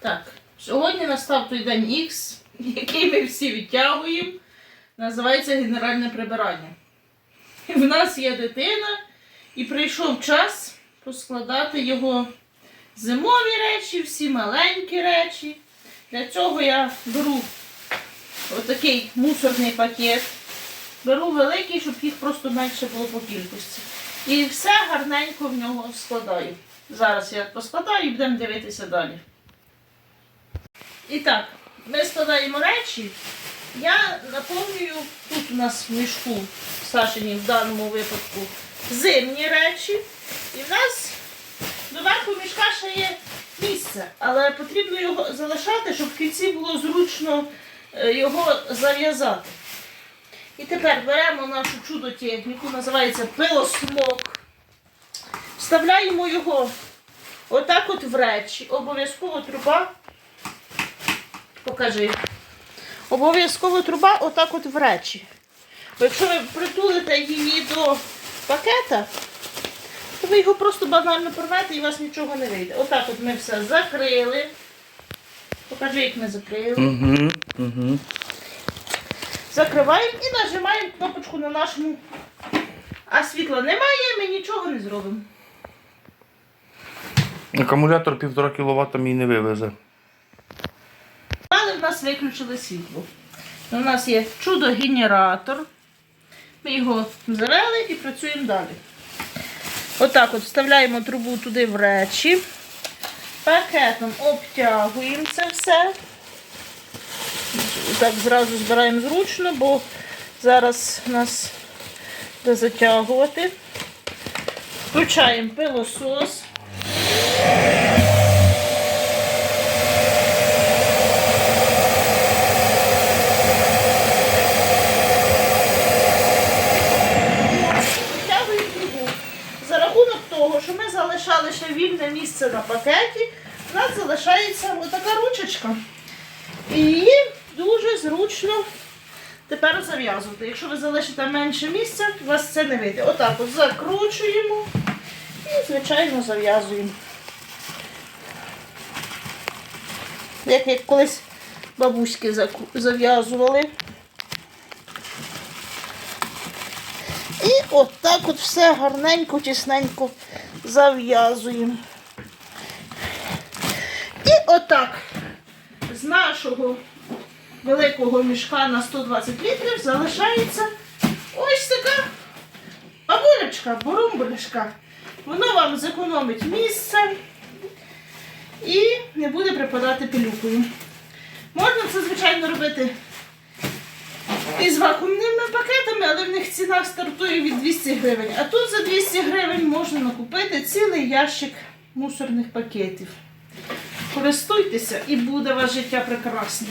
Так, сьогодні настав той день Х, який ми всі відтягуємо. Називається генеральне прибирання. В нас є дитина, і прийшов час поскладати його зимові речі, всі маленькі речі. Для цього я беру отакий мусорний пакет. Беру великий, щоб їх просто менше було по кількості. І все гарненько в нього складаю. Зараз я поскладаю і будемо дивитися далі. І так, ми складаємо речі. Я наповнюю тут у нас в мішку Сашині в даному випадку зимні речі. І в нас доверху мішка ще є місце, але потрібно його залишати, щоб в кінці було зручно е, його зав'язати. І тепер беремо нашу чудо-техніку, називається пилосмок. Вставляємо його отак от в речі. Обов'язково труба. Покажи. Обов'язково труба отак от в речі. Бо якщо ви притулите її до пакета, то ви його просто банально порвете і у вас нічого не вийде. Отак от ми все закрили. Покажи, як ми закрили. Угу, угу. Закриваємо і нажимаємо кнопочку на нашому. А світла немає, ми нічого не зробимо. Акумулятор 1,5 кВт мій не вивезе. Виключили світло. У нас є чудо-генератор. Ми його завели і працюємо далі. Отак от вставляємо трубу туди в речі. Пакетом обтягуємо це все. Так зразу збираємо зручно, бо зараз нас буде затягувати. Включаємо пилосос. Витягуємо трубу. За рахунок того, що ми залишали ще вільне місце на пакеті, у нас залишається отака ручечка. І її дуже зручно тепер зав'язувати. Якщо ви залишите менше місця, у вас це не вийде. Отак от закручуємо і, звичайно, зав'язуємо. Як, як колись бабуськи зав'язували. І от от все гарненько, тісненько зав'язуємо. І отак з нашого великого мішка на 120 літрів залишається ось така бабулечка, бурумбулечка. Воно вам зекономить місце і не буде припадати пилюкою. Можна це, звичайно, робити із вакуумними пакетами, ціна стартує від 200 гривень. А тут за 200 гривень можна накупити цілий ящик мусорних пакетів. Користуйтеся і буде ваше життя прекрасне.